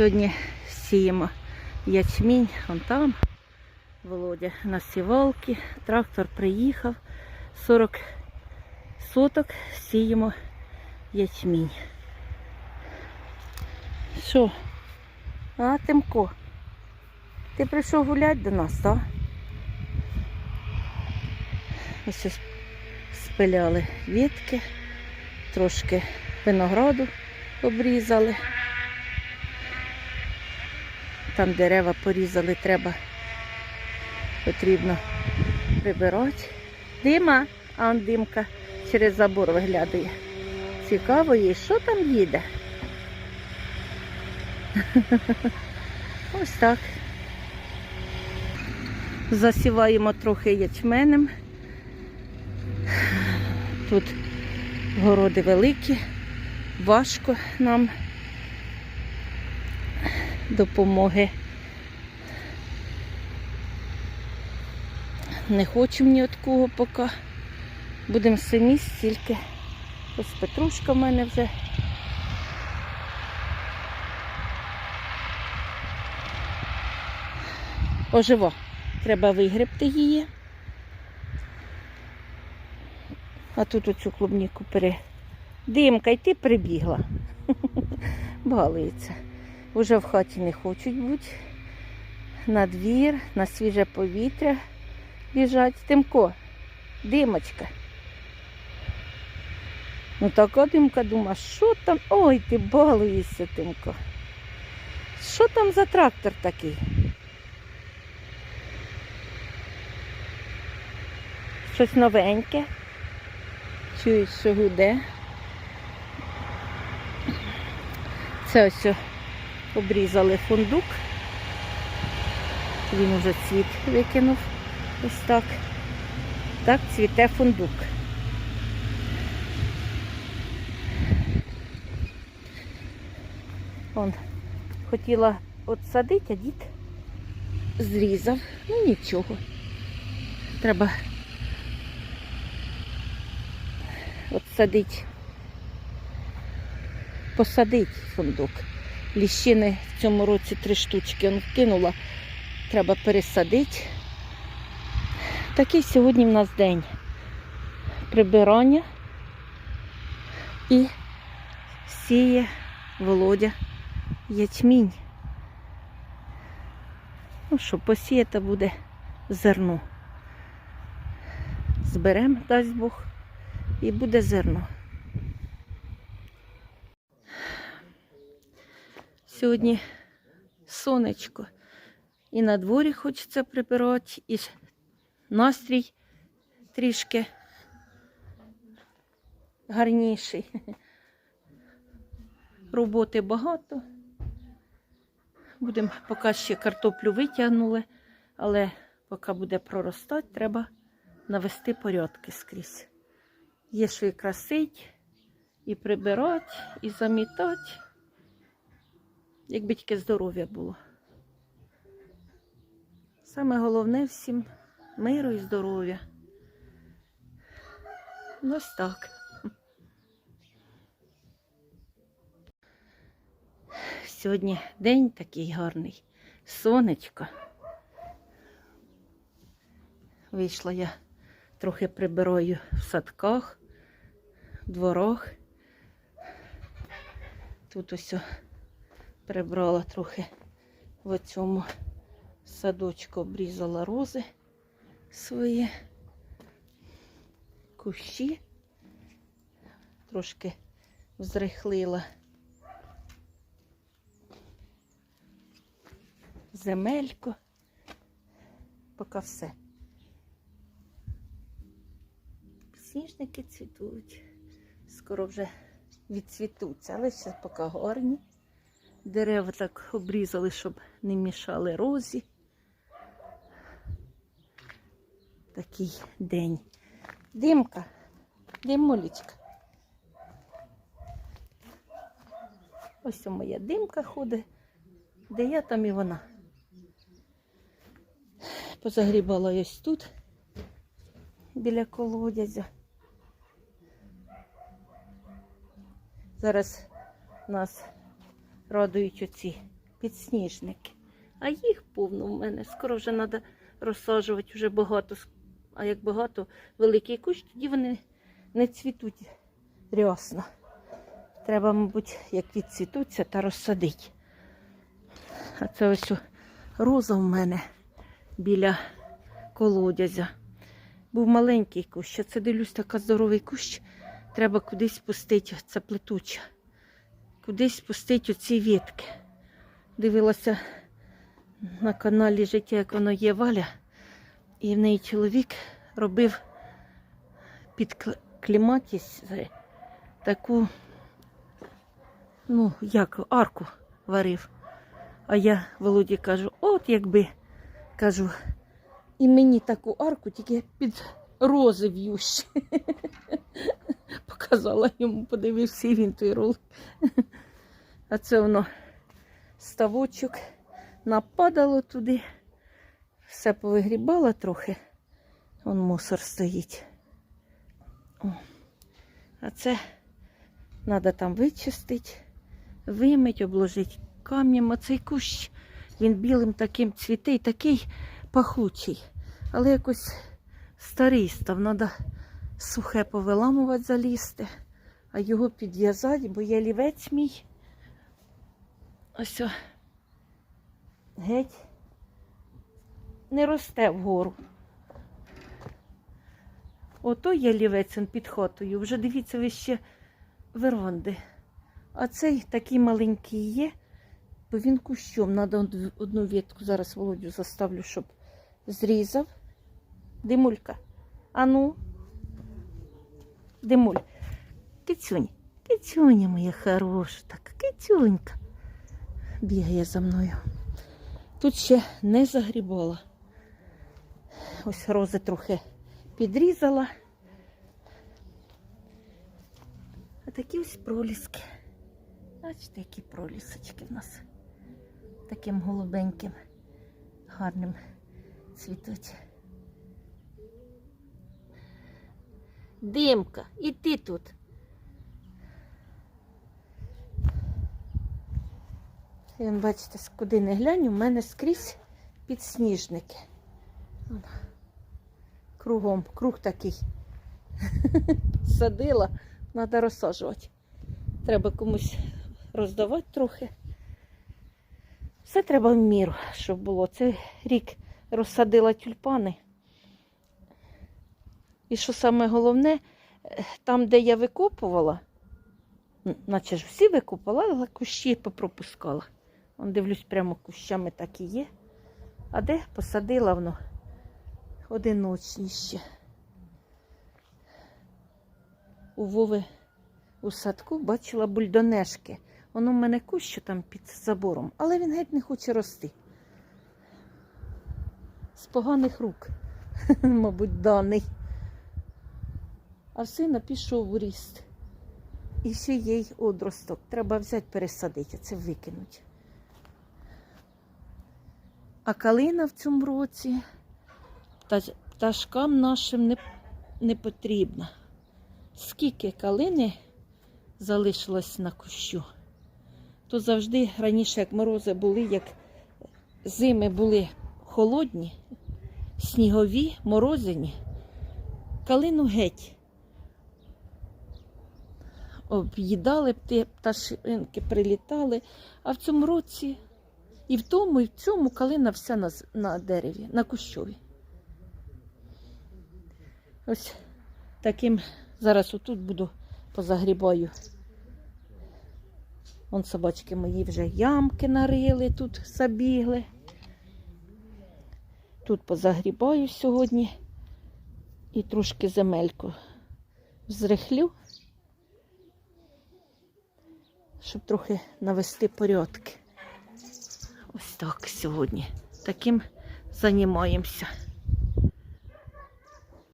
Сьогодні сіємо ячмінь, вон там, Володя на сівалки, трактор приїхав, 40 соток сіємо ячмінь. Що? А, Тимко, ти прийшов гуляти до нас, так? Ось спиляли вітки, трошки винограду обрізали. Там дерева порізали, треба потрібно прибирати. Дима, а он димка через забор виглядає. Цікаво їй, що там їде. Ось так. Засіваємо трохи ячменем. Тут городи великі, важко нам допомоги. Не хочемо ні від кого поки. Будемо самі стільки. Ось петрушка в мене вже. Ожива. Треба вигребти її. А тут оцю клубніку пере. Димка, й ти прибігла. Балується. Уже в хаті не хочуть бути. На двір, на свіже повітря біжать. Тимко, димочка. Ну така димка думає, що там? Ой, ти балуєшся, Тимко. Що там за трактор такий? Щось новеньке. Чуєш, що гуде. Це ось обрізали фундук. Він уже цвіт викинув. Ось так. Так цвіте фундук. Он хотіла от садити, а дід зрізав. Ну нічого. Треба от садити, посадити фундук. Ліщини в цьому році три штучки он вкинула. Треба пересадити. Такий сьогодні в нас день прибирання і сіє Володя ячмінь. Ну що, посіяти буде зерно. Зберемо, дасть Бог, і буде зерно. Сьогодні сонечко. І на дворі хочеться прибирати, і настрій трішки гарніший. Роботи багато. Будемо поки ще картоплю витягнули, але поки буде проростати, треба навести порядки скрізь. Є що і красить, і прибирати, і замітати, якби тільки здоров'я було. Саме головне всім миру і здоров'я. Ну, Ось так. Сьогодні день такий гарний. Сонечко. Вийшла я трохи прибираю в садках, в дворах. Тут ось прибрала трохи в цьому садочку, обрізала рози свої кущі, трошки взрихлила земельку, поки все. Сніжники цвітуть, скоро вже відцвітуться, але ще поки гарні. Дерева так обрізали, щоб не мішали розі. Такий день. Димка, димулечка. Ось моя димка ходить, де я, там і вона. Позагрібала ось тут, біля колодязя. Зараз у нас радують оці підсніжники. А їх повно в мене. Скоро вже треба розсаджувати вже багато. А як багато великий кущ, тоді вони не цвітуть рясно. Треба, мабуть, як відцвітуться та розсадити. А це ось роза в мене біля колодязя. Був маленький кущ, а це дивлюсь, така здоровий кущ. Треба кудись пустити, це плетуча. Кудись пустити оці ветки. Дивилася на каналі Життя, як воно є Валя, і в неї чоловік робив під кл- кліматіс таку, ну, як арку варив. А я Володі кажу, от якби кажу, і мені таку арку тільки під рози в'ющі. Показала йому, подивився і він той ролик. А це воно ставочок нападало туди. Все повигрібала трохи. Вон мусор стоїть. О. А це треба там вичистити, вимить, обложити камнем. Оцей кущ, він білим таким цвіте і такий пахучий. Але якось старий став. Треба сухе повиламувати, залізти, а його підв'язати, бо є лівець мій. Ось. о. Геть. Не росте вгору. Ото є лівець он під хатою. Вже дивіться, ви ще веранди. А цей такий маленький є, бо він кущом. Надо одну ветку зараз Володю заставлю, щоб зрізав. Димулька. Ану. Димуль. Кицюнь. Кицюня моя хороша, так, кицюнька. Бігає за мною. Тут ще не загрібала. Ось рози трохи підрізала. А такі ось проліски. Бачите, які пролісочки в нас. Таким голубеньким, гарним цвітуть. Димка, і ти тут. Он, бачите, куди не глянь, у мене скрізь підсніжники. Кругом, круг такий. Садила, треба розсаджувати. Треба комусь роздавати трохи. Все треба в міру, щоб було. Цей рік розсадила тюльпани. І що саме головне, е, там, де я викопувала, наче ж всі викопала, але кущі попропускала. Он дивлюсь, прямо кущами так і є. А де посадила воно одиночні ще. У Вови у садку бачила бульдонешки. Воно в мене кущ там під забором, але він геть не хоче рости. З поганих рук, мабуть, даний. А сина пішов у ріст. І ще є й одросток. Треба взяти, пересадити, це викинуть. А калина в цьому році та- пташкам нашим не, не потрібна. Скільки калини залишилось на кущу, то завжди раніше, як морози були, як зими були холодні, снігові, морозині, калину геть. Об'їдали пташинки, прилітали, а в цьому році і в тому, і в цьому калина вся на, на дереві, на кущові. Ось таким зараз отут буду позагрібаю. Вон собачки мої вже ямки нарили, тут забігли. Тут позагрібаю сьогодні і трошки земельку зрихлю, щоб трохи навести порядки. Ось так сьогодні. Таким займаємося.